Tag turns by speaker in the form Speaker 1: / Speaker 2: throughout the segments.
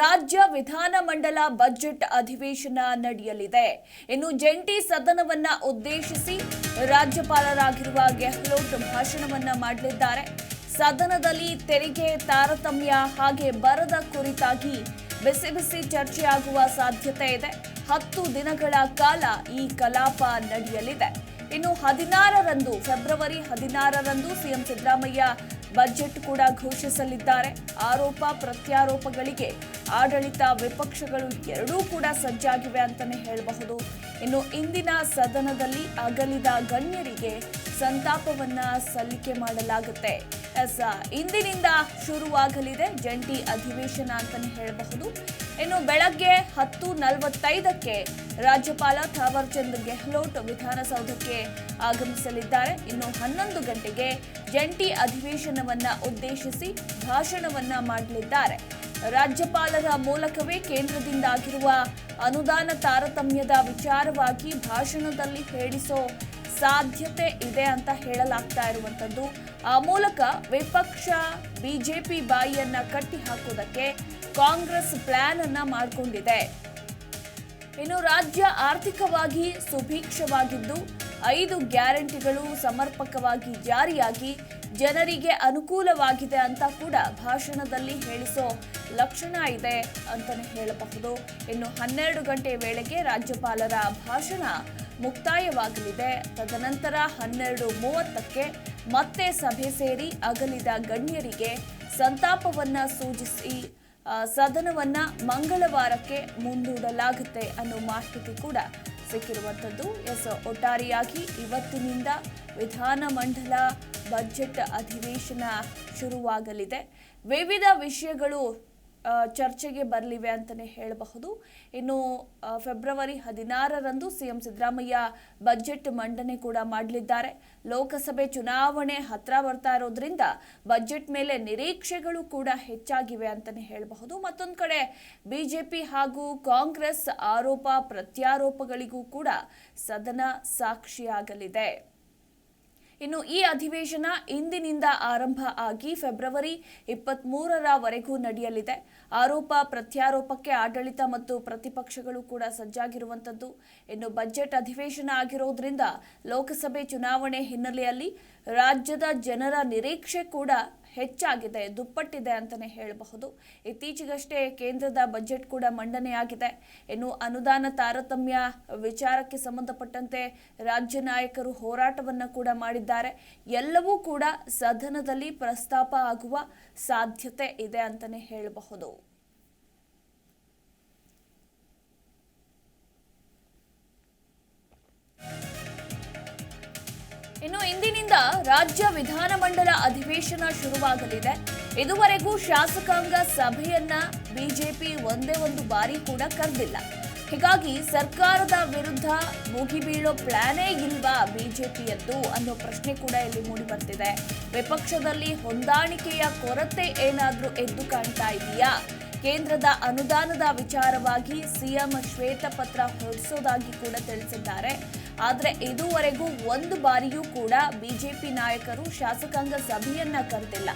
Speaker 1: ರಾಜ್ಯ ವಿಧಾನಮಂಡಲ ಬಜೆಟ್ ಅಧಿವೇಶನ ನಡೆಯಲಿದೆ. ಇನ್ನು ಜಂಟಿ ಸದನವನ್ನ ಉದ್ದೇಶಿಸಿ ರಾಜ್ಯಪಾಲರಾಗಿರುವ ಗೆಹ್ಲೋಟ್ ಭಾಷಣವನ್ನ ಮಾಡಲಿದ್ದಾರೆ. ಸದನದಲ್ಲಿ ತೆರಿಗೆ ತಾರತಮ್ಯ ಹಾಗೆ ಬರದ ಕುರಿತಾಗಿ ಬಿಸಿ ಬಿಸಿ ಚರ್ಚೆಯಾಗುವ ಸಾಧ್ಯತೆ ಇದೆ. ಹತ್ತು ದಿನಗಳ ಕಾಲ ಈ ಕಲಾಪ ನಡೆಯಲಿದೆ. ಇನ್ನು ಹದಿನಾರರಂದು, ಫೆಬ್ರವರಿ ಹದಿನಾರರಂದು ಸಿಎಂ ಸಿದ್ದರಾಮಯ್ಯ ಬಜೆಟ್ ಕೂಡ ಘೋಷಿಸಲಿದ್ದಾರೆ. ಆರೋಪ, ಪ್ರತ್ಯಾರೋಪಗಳಿಗೆ ಆಡಳಿತ ವಿಪಕ್ಷಗಳು ಎರಡೂ ಕೂಡ ಸಜ್ಜಾಗಿವೆ ಅಂತಾನೆ ಹೇಳಬಹುದು. ಇನ್ನು ಇಂದಿನ ಸದನದಲ್ಲಿ ಅಗಲಿದ ಗಣ್ಯರಿಗೆ ಸಂತಾಪವನ್ನ ಸಲ್ಲಿಕೆ ಮಾಡಲಾಗುತ್ತೆ. ಎಸ್ ಇಂದಿನಿಂದ ಶುರುವಾಗಲಿದೆ ಜಂಟಿ ಅಧಿವೇಶನ ಅಂತಾನೆ ಹೇಳಬಹುದು. ಇನ್ನು ಬೆಳಗ್ಗೆ ಹತ್ತು ನಲವತ್ತೈದಕ್ಕೆ ರಾಜ್ಯಪಾಲ ಥಾವರ್ ಚಂದ್ ಗೆಹ್ಲೋಟ್ ವಿಧಾನಸೌಧಕ್ಕೆ ಆಗಮಿಸಲಿದ್ದಾರೆ. ಇನ್ನು ಹನ್ನೊಂದು ಗಂಟೆಗೆ ಜಂಟಿ ಅಧಿವೇಶನವನ್ನ ಉದ್ದೇಶಿಸಿ ಭಾಷಣವನ್ನ ಮಾಡಲಿದ್ದಾರೆ. ರಾಜ್ಯಪಾಲರ ಮೂಲಕವೇ ಕೇಂದ್ರದಿಂದ ಆಗಿರುವ ಅನುದಾನ ತಾರತಮ್ಯದ ವಿಚಾರವಾಗಿ ಭಾಷಣದಲ್ಲಿ ಹೇಳಿಸೋ ಸಾಧ್ಯತೆ ಇದೆ ಅಂತ ಹೇಳಲಾಗ್ತಾ ಇರುವಂಥದ್ದು ಆ ಮೂಲಕ ವಿಪಕ್ಷ, ಬಿಜೆಪಿ ಬಾಯಿಯನ್ನ ಕಟ್ಟಿ ಹಾಕೋದಕ್ಕೆ ಕಾಂಗ್ರೆಸ್ ಪ್ಲಾನ್ ಅನ್ನ ಮಾಡಿಕೊಂಡಿದೆ. ಇನ್ನು ರಾಜ್ಯ ಆರ್ಥಿಕವಾಗಿ ಸುಭೀಕ್ಷವಾಗಿದ್ದು, ಐದು ಗ್ಯಾರಂಟಿಗಳು ಸಮರ್ಪಕವಾಗಿ ಜಾರಿಯಾಗಿ ಜನರಿಗೆ ಅನುಕೂಲವಾಗಿದೆ ಅಂತ ಕೂಡ ಭಾಷಣದಲ್ಲಿ ಹೇಳಿಸೋ ಲಕ್ಷಣ ಇದೆ ಅಂತಾನೆ ಹೇಳಬಹುದು. ಇನ್ನು ಹನ್ನೆರಡು ಗಂಟೆ ವೇಳೆಗೆ ರಾಜ್ಯಪಾಲರ ಭಾಷಣ ಮುಕ್ತಾಯವಾಗಲಿದೆ. ತದನಂತರ ಹನ್ನೆರಡು ಮೂವತ್ತಕ್ಕೆ ಮತ್ತೆ ಸಭೆ ಸೇರಿ ಅಗಲಿದ ಗಣ್ಯರಿಗೆ ಸಂತಾಪವನ್ನ ಸೂಚಿಸಿ ಸದನವನ್ನ ಮಂಗಳವಾರಕ್ಕೆ ಮುಂದೂಡಲಾಗುತ್ತೆ ಅನ್ನೋ ಮಾಹಿತಿ ಕೂಡ ಸಿಕ್ಕಿರುವಂಥದ್ದು. ಎಸ್, ಒಟ್ಟಾರೆಯಾಗಿ ಇವತ್ತಿನಿಂದ ವಿಧಾನಮಂಡಲ ಬಜೆಟ್ ಅಧಿವೇಶನ ಶುರುವಾಗಲಿದೆ. ವಿವಿಧ ವಿಷಯಗಳು ಚರ್ಚೆಗೆ ಬರಲಿವೆ ಅಂತಲೇ ಹೇಳಬಹುದು. ಇನ್ನು ಫೆಬ್ರವರಿ ಹದಿನಾರರಂದು ಸಿಎಂ ಸಿದ್ದರಾಮಯ್ಯ ಬಜೆಟ್ ಮಂಡನೆ ಕೂಡ ಮಾಡಲಿದ್ದಾರೆ. ಲೋಕಸಭೆ ಚುನಾವಣೆ ಹತ್ರ ಬರ್ತಾ ಇರೋದ್ರಿಂದ ಬಜೆಟ್ ಮೇಲೆ ನಿರೀಕ್ಷೆಗಳು ಕೂಡ ಹೆಚ್ಚಾಗಿವೆ ಅಂತಲೇ ಹೇಳಬಹುದು. ಮತ್ತೊಂದು ಕಡೆ, ಬಿಜೆಪಿ ಹಾಗೂ ಕಾಂಗ್ರೆಸ್ ಆರೋಪ ಪ್ರತ್ಯಾರೋಪಗಳಿಗೂ ಕೂಡ ಸದನ ಸಾಕ್ಷಿಯಾಗಲಿದೆ. ಇನ್ನು ಈ ಅಧಿವೇಶನ ಇಂದಿನಿಂದ ಆರಂಭ ಆಗಿ ಫೆಬ್ರವರಿ ಇಪ್ಪತ್ತ್ ಮೂರರವರೆಗೂ ನಡೆಯಲಿದೆ. ಆರೋಪ, ಪ್ರತ್ಯಾರೋಪಕ್ಕೆ ಆಡಳಿತ ಮತ್ತು ಪ್ರತಿಪಕ್ಷಗಳು ಕೂಡ ಸಜ್ಜಾಗಿರುವಂಥದ್ದು. ಇನ್ನು ಬಜೆಟ್ ಅಧಿವೇಶನ ಆಗಿರೋದ್ರಿಂದ ಲೋಕಸಭೆ ಚುನಾವಣೆ ಹಿನ್ನೆಲೆಯಲ್ಲಿ ರಾಜ್ಯದ ಜನರ ನಿರೀಕ್ಷೆ ಕೂಡ ಹೆಚ್ಚಾಗಿದೆ, ದುಪ್ಪಟ್ಟಿದೆ ಅಂತಲೇ ಹೇಳಬಹುದು. ಇತ್ತೀಚೆಗಷ್ಟೇ ಕೇಂದ್ರದ ಬಜೆಟ್ ಕೂಡ ಮಂಡನೆಯಾಗಿದೆ. ಇನ್ನು ಅನುದಾನ ತಾರತಮ್ಯ ವಿಚಾರಕ್ಕೆ ಸಂಬಂಧಪಟ್ಟಂತೆ ರಾಜ್ಯ ನಾಯಕರು ಹೋರಾಟವನ್ನು ಕೂಡ ಮಾಡಿದ್ದಾರೆ. ಎಲ್ಲವೂ ಕೂಡ ಸದನದಲ್ಲಿ ಪ್ರಸ್ತಾಪ ಆಗುವ ಸಾಧ್ಯತೆ ಇದೆ ಅಂತಲೇ ಹೇಳಬಹುದು. ಇನ್ನು ಇಂದಿನಿಂದ ರಾಜ್ಯ ವಿಧಾನಮಂಡಲ ಅಧಿವೇಶನ ಶುರುವಾಗಲಿದೆ. ಇದುವರೆಗೂ ಶಾಸಕಾಂಗ ಸಭೆಯನ್ನ ಬಿಜೆಪಿ ಒಂದೇ ಒಂದು ಬಾರಿ ಕೂಡ ಕರೆದಿಲ್ಲ. ಹೀಗಾಗಿ ಸರ್ಕಾರದ ವಿರುದ್ಧ ಮುಗಿಬೀಳೋ ಪ್ಲಾನೇ ಇಲ್ವಾ ಬಿಜೆಪಿಯದ್ದು ಅನ್ನೋ ಪ್ರಶ್ನೆ ಕೂಡ ಇಲ್ಲಿ ಮೂಡಿ ಬರ್ತಿದೆ. ವಿಪಕ್ಷದಲ್ಲಿ ಹೊಂದಾಣಿಕೆಯ ಕೊರತೆ ಏನಾದರೂ ಎದ್ದು ಕಾಣ್ತಾ ಇದೆಯಾ? ಕೇಂದ್ರದ ಅನುದಾನದ ವಿಚಾರವಾಗಿ ಸಿಎಂ ಶ್ವೇತಪತ್ರ ಹೊರಡಿಸೋದಾಗಿ ಕೂಡ ತಿಳಿಸಿದ್ದಾರೆ. ಆದರೆ ಇದುವರೆಗೂ ಒಂದು ಬಾರಿಯೂ ಕೂಡ ಬಿಜೆಪಿ ನಾಯಕರು ಶಾಸಕಾಂಗ ಸಭೆಯನ್ನ ಕರೆದಿಲ್ಲ.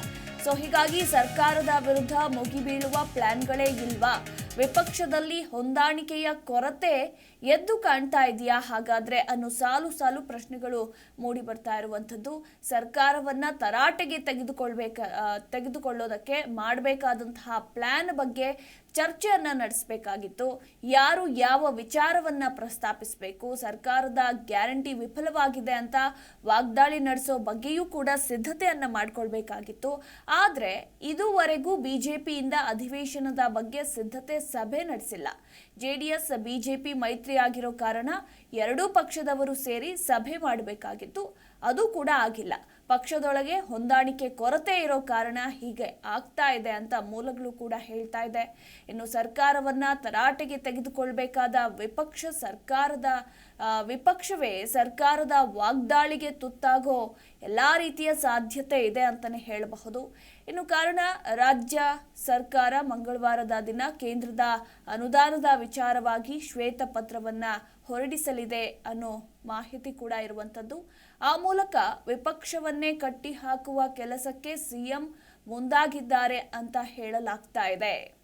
Speaker 1: ಸೊ ಹೀಗಾಗಿ ಸರ್ಕಾರದ ವಿರುದ್ಧ ಮುಗಿಬೀಳುವ ಪ್ಲಾನ್ಗಳೇ ಇಲ್ವಾ? ವಿಪಕ್ಷದಲ್ಲಿ ಹೊಂದಾಣಿಕೆಯ ಕೊರತೆ ಎದ್ದು ಕಾಣ್ತಾ ಇದೆಯಾ? ಹಾಗಾದ್ರೆ ಅನ್ನೋ ಸಾಲು ಸಾಲು ಪ್ರಶ್ನೆಗಳು ಮೂಡಿ ಬರ್ತಾ ಇರುವಂಥದ್ದು. ಸರ್ಕಾರವನ್ನ ತರಾಟೆಗೆ ತೆಗೆದುಕೊಳ್ಬೇಕ ತೆಗೆದುಕೊಳ್ಳೋದಕ್ಕೆ ಮಾಡಬೇಕಾದಂತಹ ಪ್ಲಾನ್ ಬಗ್ಗೆ ಚರ್ಚೆಯನ್ನ ನಡೆಸಬೇಕಾಗಿತ್ತು. ಯಾರು ಯಾವ ವಿಚಾರವನ್ನ ಪ್ರಸ್ತಾಪಿಸಬೇಕು? ಸರ್ಕಾರದ ಗ್ಯಾರಂಟಿ ವಿಫಲವಾಗಿದೆ ಅಂತ ವಾಗ್ದಾಳಿ ನಡೆಸೋ ಬಗ್ಗೆಯೂ ಕೂಡ ಸಿದ್ಧತೆಯನ್ನ ಮಾಡ್ಕೊಳ್ಬೇಕಾಗಿತ್ತು. ಆದ್ರೆ ಇದುವರೆಗೂ ಬಿಜೆಪಿಯಿಂದ ಅಧಿವೇಶನದ ಬಗ್ಗೆ ಸಿದ್ಧತೆ ಸಭೆ ನಡೆಸಿಲ್ಲ. ಜೆಡಿಎಸ್, ಬಿಜೆಪಿ ಮೈತ್ರಿ ಆಗಿರೋ ಕಾರಣ ಎರಡೂ ಪಕ್ಷದವರು ಸೇರಿ ಸಭೆ ಮಾಡಬೇಕಾಗಿತ್ತು. ಅದು ಕೂಡ ಆಗಿಲ್ಲ. ಪಕ್ಷದೊಳಗೆ ಹೊಂದಾಣಿಕೆ ಕೊರತೆ ಇರೋ ಕಾರಣ ಹೀಗೆ ಆಗ್ತಾ ಇದೆ ಅಂತ ಮೂಲಗಳು ಕೂಡ ಹೇಳ್ತಾ ಇದೆ. ಇನ್ನು ಸರ್ಕಾರವನ್ನ ತರಾಟೆಗೆ ತೆಗೆದುಕೊಳ್ಬೇಕಾದ ವಿಪಕ್ಷ ಸರ್ಕಾರದ ವಿಪಕ್ಷವೇ ಸರ್ಕಾರದ ವಾಗ್ದಾಳಿಗೆ ತುತ್ತಾಗೋ ಎಲ್ಲ ರೀತಿಯ ಸಾಧ್ಯತೆ ಇದೆ ಅಂತಲೇ ಹೇಳಬಹುದು. ಇನ್ನು ಕಾರಣ, ರಾಜ್ಯ ಸರ್ಕಾರ ಮಂಗಳವಾರದ ದಿನ ಕೇಂದ್ರದ ಅನುದಾನದ ವಿಚಾರವಾಗಿ ಶ್ವೇತಪತ್ರವನ್ನ ಹೊರಡಿಸಲಿದೆ ಅನ್ನೋ ಮಾಹಿತಿ ಕೂಡ ಇರುವಂಥದ್ದು. ಆ ಮೂಲಕ ವಿಪಕ್ಷವನ್ನೇ ಕಟ್ಟಿ ಹಾಕುವ ಕೆಲಸಕ್ಕೆ ಸಿಎಂ ಮುಂದಾಗಿದ್ದಾರೆ ಅಂತ ಹೇಳಲಾಗ್ತಾ ಇದೆ.